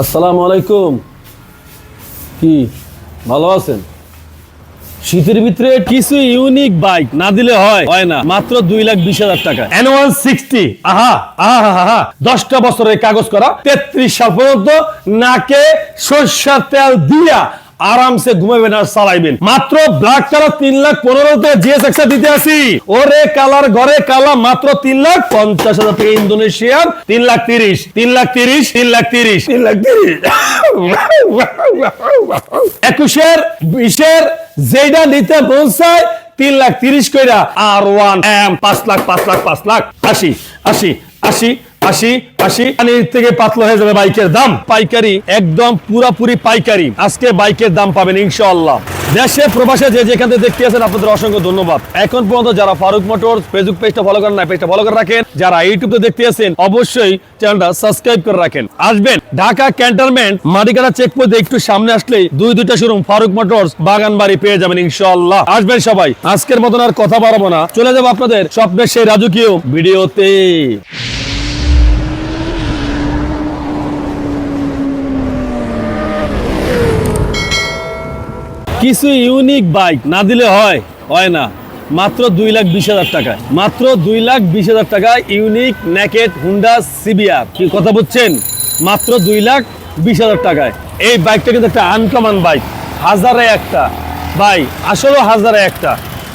আসসালামু আলাইকুম। কি, ভালো আছেন? শীতের ভিতরে কিছু ইউনিক বাইক না দিলে হয় হয় না। মাত্র দুই লাখ বিশ হাজার টাকা। অ্যানুয়াল সিক্সটি আহা আহা আহা। দশটা বছরের কাগজ করা, তেত্রিশ সাল পর্যন্ত নাকে সর্ষার তেল দিয়া আরামসে ঘুমাবেন আর চালাইবেন। মাত্র ব্ল্যাক কালার তিন লাখ পনেরোতে জিএস এক্সা দিতে আসি। ওরে কালার ঘরে কালা মাত্র তিন লাখ পঞ্চাশ হাজার থেকে ইন্দোনেশিয়ার। তিন লাখ তিরিশ তিন লাখ তিরিশ তিন লাখ তিরিশ। তিন লাখ তিরিশ। একুশের বিশের যেটা নিতে পৌঁছায় তিন লাখ তিরিশ কইরা আর ওয়ান এম পাঁচ লাখ পাঁচ লাখ পাঁচ লাখ। আশি আশি আশি আশি আশি থেকে পাতলা হয়ে যাবে বাইকের দাম। পাইকারি, একদম পুরাপুরি পাইকারি। আজকে বাইকের দাম পাবেন দেশে, প্রবাসে যে দেখতে আছেন, আপনাদের অসংখ্য ধন্যবাদ। এখন পর্যন্ত যারা ফারুক মোটর ফেসবুক পেজটা ফলো করেন না পেজটা ফলো করে রাখেন। যারা ইউটিউবে দেখতে আছেন, অবশ্যই চ্যানেলটা সাবস্ক্রাইব করে রাখেন। আসবেন ঢাকা ক্যান্টনমেন্ট, মাটিকাটা চেকপোস্ট একটু সামনে আসলেই দুই দুইটা শোরুম ফারুক মোটরস বাগান বাড়ি পেয়ে যাবেন ইনশাআল্লাহ। আসবেন সবাই। আজকের মতন আর কথা বাড়াবো না। চলে যাব আপনাদের স্বপ্নের সেই রাজকীয় ভিডিওতে। কিছু ইউনিক বাইক না দিলে হয় হয় না। মাত্র দুই লাখ বিশ হাজার টাকায়। মাত্র দুই লাখ বিশ হাজার টাকায় ইউনিক নেকেট হুন্ডা সিবিআর কি কথা বুঝছেন মাত্র দুই লাখ বিশ হাজার টাকায়। এই বাইকটা কিন্তু একটা আনকমন বাইক হাজারে একটা। ভাই আসলে হাজারে একটা।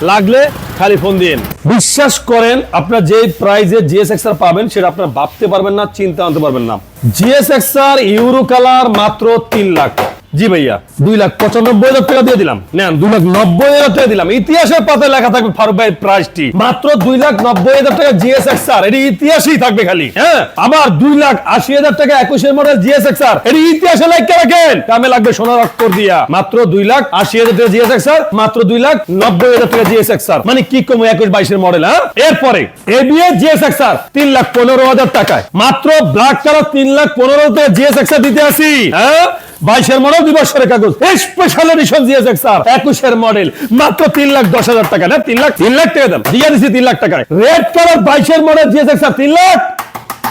লাগলে খালি ফোন দিন বিশ্বাস করেন, আপনার যে প্রাইজে জিএস এক্সার পাবেন, সেটা আপনার ভাবতে পারবেন না, চিন্তা আনতে পারবেন না। জিএস এক্সার ইউরো কালার মাত্র তিন লাখ। জি ভাইয়া। দুই লাখ পঁচানব্বই হাজার টাকা দিয়ে দিলাম। নেন, দুই লাখ নব্বই হাজার টাকা দিলাম। ইতিহাসের পাতায় লেখা থাকবে ফারুক ভাইয়ের প্রাইসটি মাত্র দুই লাখ নব্বই হাজার টাকা জিএস এক্সার এটি ইতিহাসই থাকবে খালি। হ্যাঁ আবার দুই লাখ আশি হাজার টাকা একুশের মডেল জিএস এক্সার এটি ইতিহাসে লেখা রাখেন। কামে লাগবে সোনার অক্ষর দিয়া। মাত্র দুই লাখ আশি হাজার টাকা জিএস এক্সার মাত্র দুই লাখ নব্বই হাজার টাকা জিএস এক্সার মানে কি কম একুশ বাইশের মডেল হ্যাঁ? এরপরে এবিএ জিএস এক্সার তিন লাখ পনেরো হাজার টাকায়। মাত্র ব্ল্যাক কালার তিন লাখ পনেরো হাজার টাকা জিএস এক্সার দিতে আসি হ্যাঁ? বাইশের মডেল দুই বছরের কাগজ। স্পেশাল এডিশন জিএস স্যার একুশের মডেল। মাত্র তিন লাখ দশ হাজার টাকা। না তিন লাখ? তিন লাখ টাকা দাম। দিয়ে দিচ্ছি তিন লাখ টাকায়। রেড কালার বাইশের মডেল জিএস স্যার তিন লাখ?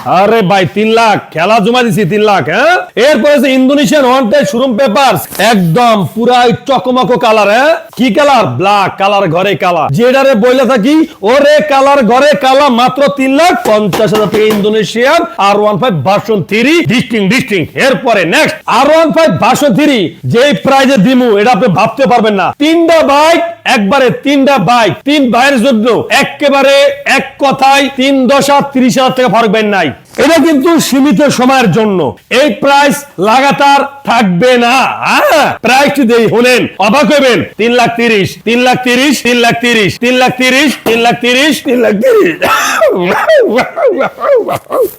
আরে ভাই, তিন লাখ। খেলা জমা দিছি তিন লাখ হ্যাঁ? এরপরে যে ইন্দোনেশিয়ান ওয়ান্টেড শোরুম পেপারস। একদম পুরাই চকমকো কালার হ্যাঁ? কি কালার? ব্ল্যাক, কালার ঘরে কালা যেটারে বইলে থাকি, ওরে কালার ঘরে কালা মাত্র তিন লাখ পঞ্চাশ হাজার টাকা Indonesian R one five version three. ডিস্টিং ডিস্টিং এরপরে next R one five version three. যে প্রাইজে দিমু, এটা আপনি ভাবতে পারবেন না। তিনটা বাইক একবারে তিনটা বাইক তিন ভাইয়ের জন্য একেবারে এক কথায় তিন দশা তিরিশ হাজার টাকা ফারুক বাইন নাই। এটা কিন্তু সীমিত সময়ের জন্য। এই প্রাইস লাগাতার থাকবে না। প্রাইসটি দেই হলেন অবাক হবেন তিন লাখ তিরিশ, তিন লাখ তিরিশ, তিন লাখ তিরিশ, তিন লাখ তিরিশ, তিন লাখ তিরিশ, তিন লাখ তিরিশ।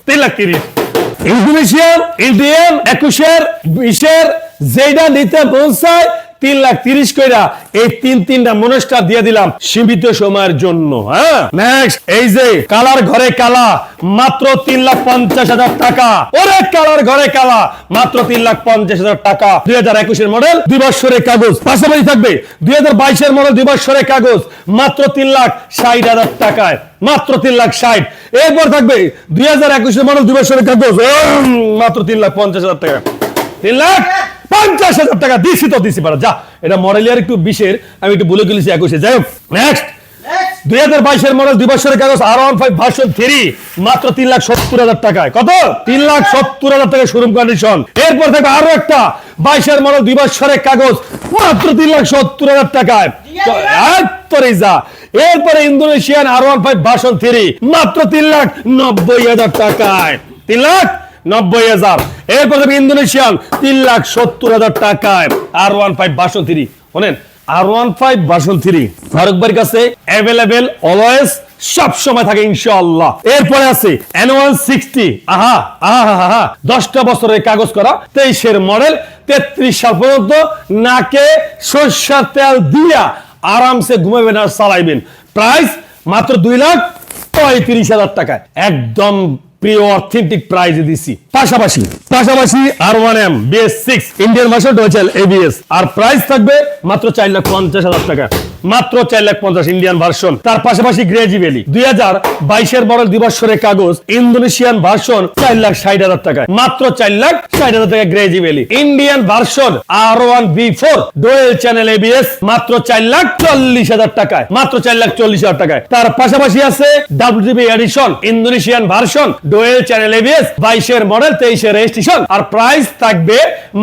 তিন লাখ তিরিশ। ইন্দোনেশিয়ান, ইন্ডিয়ান, একুশের, বিশের যেটা নিতে পৌঁছায় তিন লাখ তিরিশ কইরা এই তিন তিনটা মনস্টার দিয়ে দিলাম সীমিত সময়ের জন্য হ্যাঁ? এই যে কালার ঘরে কালা, মাত্র তিন লাখ পঞ্চাশ হাজার টাকা। ওরে কালার ঘরে কালা, মাত্র তিন লাখ পঞ্চাশ হাজার টাকা। দুই হাজার একুশের মডেল দুই বছরের কাগজ। পাশাপাশি থাকবে, দুই হাজার বাইশের মডেল দুই বছরের কাগজ, মাত্র তিন লাখ ষাট হাজার টাকায়। মাত্র তিন লাখ ষাট। এরপর থাকবে, দুই হাজার একুশের মডেল দুই বছরের কাগজ। মাত্র তিন লাখ পঞ্চাশ হাজার টাকা। তিন লাখ? পঞ্চাশ হাজার টাকা দিছি তো দিছি পারা। যা এটা মডেল ইয়ার একটু বিশের আমি একটু বলে গেলেছি একুশে। যাই হোক নেক্সট দুই হাজার বাইশের মডেল দুই বছরের কাগজ R one five version three মাত্র তিন লাখ সত্তর হাজার টাকায় কত? তিন লাখ সত্তর হাজার টাকা শোরুম কন্ডিশন এরপর থাকবে আরও একটা বাইশের মডেল দুই বছরের কাগজ মাত্র তিন লাখ সত্তর হাজার টাকায়। এরপরে Indonesian R one five version three মাত্র তিন লাখ নব্বই হাজার টাকায়। তিন লাখ নব্বই হাজার। এরপর থাকবে ইন্দোনেশিয়ান, তিন লাখ সত্তর হাজার টাকায়। R one five version three শোনেন R one five version three Faruk কাছে অ্যাভেলেবেল অলওয়েজ সব সময় থাকে এরপরে আছে সিক্সটি আহা আহা আহা। দশটা বছরের কাগজ করা, তেইশের মডেল, তেত্রিশ সাল পর্যন্ত নাকে সর্ষার তেল দিয়া আরামসে ঘুমাবেন আর চালাইবেন। প্রাইস মাত্র দুই লাখ পঁয়ত্রিশ হাজার টাকায়। একদম প্রিয় অথেন্টিক প্রাইজে দিছি। পাশাপাশি পাশাপাশি R one M BS six Indian ভাষা ডোয়েচেল এবিএস আর প্রাইস থাকবে মাত্র চার লাখ পঞ্চাশ হাজার টাকা। মাত্র চার লাখ পঞ্চাশ ইন্ডিয়ান ভার্সন তার পাশাপাশি গ্রেজি ভ্যালি দুই হাজার বাইশের মডেল দিবসরের কাগজ, ইন্দোনেশিয়ান ভার্সন চার লাখ ষাট হাজার টাকায়। মাত্র চার লাখ ষাট হাজার টাকা গ্রেজি valley Indian version R one V four dual channel ABS মাত্র চার লাখ চল্লিশ হাজার টাকায়। মাত্র চার লাখ চল্লিশ হাজার টাকায়। তার পাশাপাশি আছে WGB edition Indonesian version dual channel ABS বাইশের মডেল তেইশের রেজিস্ট্রেশন আর প্রাইস থাকবে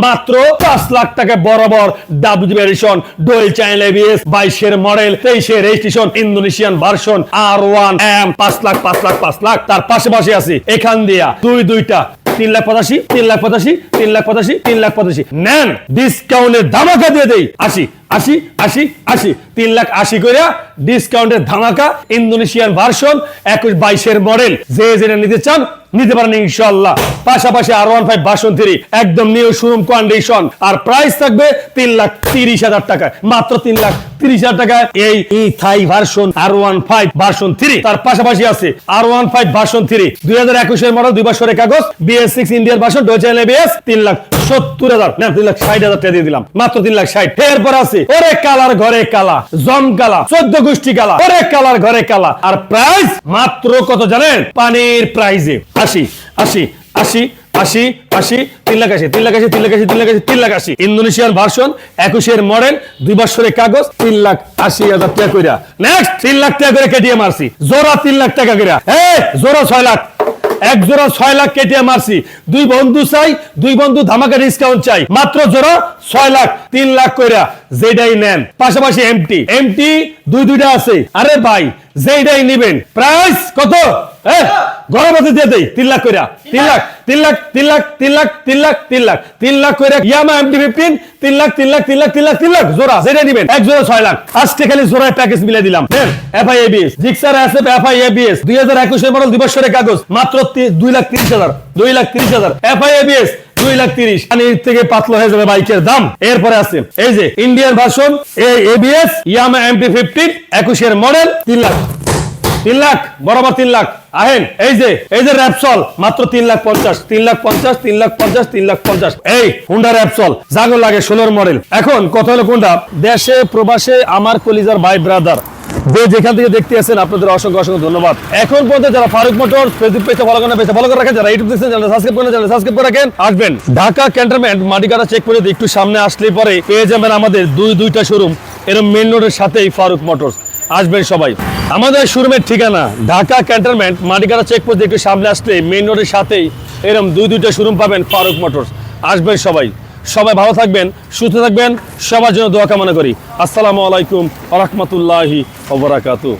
মাত্র পাঁচ লাখ টাকা বরাবর WGB edition dual channel ABS বাইশের মডেল তেইশের registration Indonesian version R one M পাঁচ লাখ পাঁচ লাখ পাঁচ লাখ। তার পাশাপাশি আছে এখান দিয়া দুই, দুইটা, তিন লাখ পঁচাশি, তিন লাখ পঁচাশি, তিন লাখ পঁচাশি, তিন লাখ পঁচাশি। নেন ডিসকাউন্টের ধামাকা দিয়ে দেই। আশি আশি আশি আশি। তিন লাখ আশি করে ডিসকাউন্টের ধামাকা ইন্দোনেশিয়ান ভার্সন একুশ বাইশের মডেল যে যেটা নিতে চান নিতে পারেন ইনশাল্লাহ পাশাপাশি R one five version three, একদম নিউ শোরুম কন্ডিশন। আর প্রাইস থাকবে তিন লাখ তিরিশ হাজার টাকায়। মাত্র তিন লাখ তিরিশ হাজার টাকায় এই Thai version R one five version three. তার পাশাপাশি আছে R one five version three. দুই হাজার একুশের মডেল দুই বছরের কাগজ বিএস সিক্স ভার্সন তিন লাখ সত্তর হাজার। না, তিন লাখ ষাট হাজার টাকা দিয়ে দিলাম। মাত্র তিন লাখ ষাট। আছে ওরে কালার ঘরে কালা, জম কালা, চোদ্দ গোষ্ঠী কালা, ওরে কালার ঘরে কালা। আর প্রাইস মাত্র কত জানেন? পানির প্রাইজে আশি আশি আশি আশি আশি, তিন লাখ আশি, তিন লাখ আশি, তিন লাখ আশি, তিন লাখ আশি, তিন লাখ আশি। ইন্দোনেশিয়ান ভার্সন, একুশের মডেল, দুই বছরের কাগজ, তিন লাখ আশি হাজার টাকা কইরা। নেক্সট তিন লাখ টাকা করে কেটিএম মারছি জোড়া তিন লাখ টাকা কইরা। এ জোড়া ছয় লাখ। এক জোড়া ছয় লাখ কেটে মারছি দুই বন্ধু চাই, দুই বন্ধু ধামাকা ডিসকাউন্ট চাই। মাত্র জোড়া ছয় লাখ, তিন লাখ কইরা যেটাই নেন। পাশাপাশি এমটি এমটি দুই দুইটা আছে। আরে ভাই যেটাই নিবেন। প্রাইস কত? হ্যাঁ গরম দিয়ে দেই, তিন লাখ কইরা। তিন লাখ। তিন লাখ তিন লাখ তিন লাখ তিন লাখ তিন লাখ। তিন লাখ কইরা ইয়ামা এমটি ফিফটিন তিন লাখ তিন লাখ তিন লাখ তিন লাখ তিন লাখ। জোড়া, যেটা নিবেন, এক জোড়া ছয় লাখ। আজকে খালি জোড়ায় প্যাকেজ মিলে দিলাম। FI ABS Gixxer SF FI ABS দুই হাজার একুশের মডেল দিবসের কাগজ, মাত্র দুই লাখ তিরিশ হাজার, দুই লাখ তিরিশ হাজার। এফআই এবিএস দুই লাখ তিরিশ। পানির থেকে পাতলা হয়ে যাবে বাইকের দাম। এরপরে আছে এই যে Indian version ABS Yamaha MT fifteen একুশের মডেল তিন লাখ। তিন লাখ, বরাবর তিন লাখ। আহেন, এই যে এই যে র্যাপসল মাত্র তিন লাখ পঞ্চাশ, তিন লাখ পঞ্চাশ, তিন লাখ পঞ্চাশ, তিন লাখ পঞ্চাশ। এই হুন্ডা র্যাপসল জাগো লাগে, ষোলোর মডেল এখন কথা হলো কোনটা? দেশে, প্রবাসে, আমার কলিজার ভাই ব্রাদার যেখান থেকে দেখতে আছেন, আপনাদের অসংখ্য অসংখ্য ধন্যবাদ। এখন পর্যন্ত যারা ফারুক মোটর ফেসবুক পেজে ফলো করেন পেজে ফলো করে রাখেন, যারা ইউটিউব দেখছেন চ্যানেল সাবস্ক্রাইব করেন চ্যানেল সাবস্ক্রাইব করে রাখেন, আসবেন। ঢাকা ক্যান্টনমেন্ট মাটিকাটা চেক করে একটু সামনে আসলে পরে পেয়ে যাবেন আমাদের দুই, দুইটা শোরুম এরকম মেন রোডের সাথেই ফারুক মোটরস। আসবেন সবাই। আমাদের শোরুমের ঠিকানা, ঢাকা ক্যান্টনমেন্ট মাটিকাটা চেকপোস্ট একটু সামনে আসলে মেইন রোডের সাথেই এরম দুই দুইটা শোরুম পাবেন ফারুক মোটরস। আসবেন সবাই। সবাই ভালো থাকবেন, সুস্থ থাকবেন, সবার জন্য দোয়া কামনা করি। আসসালামু আলাইকুম রহমতুল্লাহি ওবরাকাতু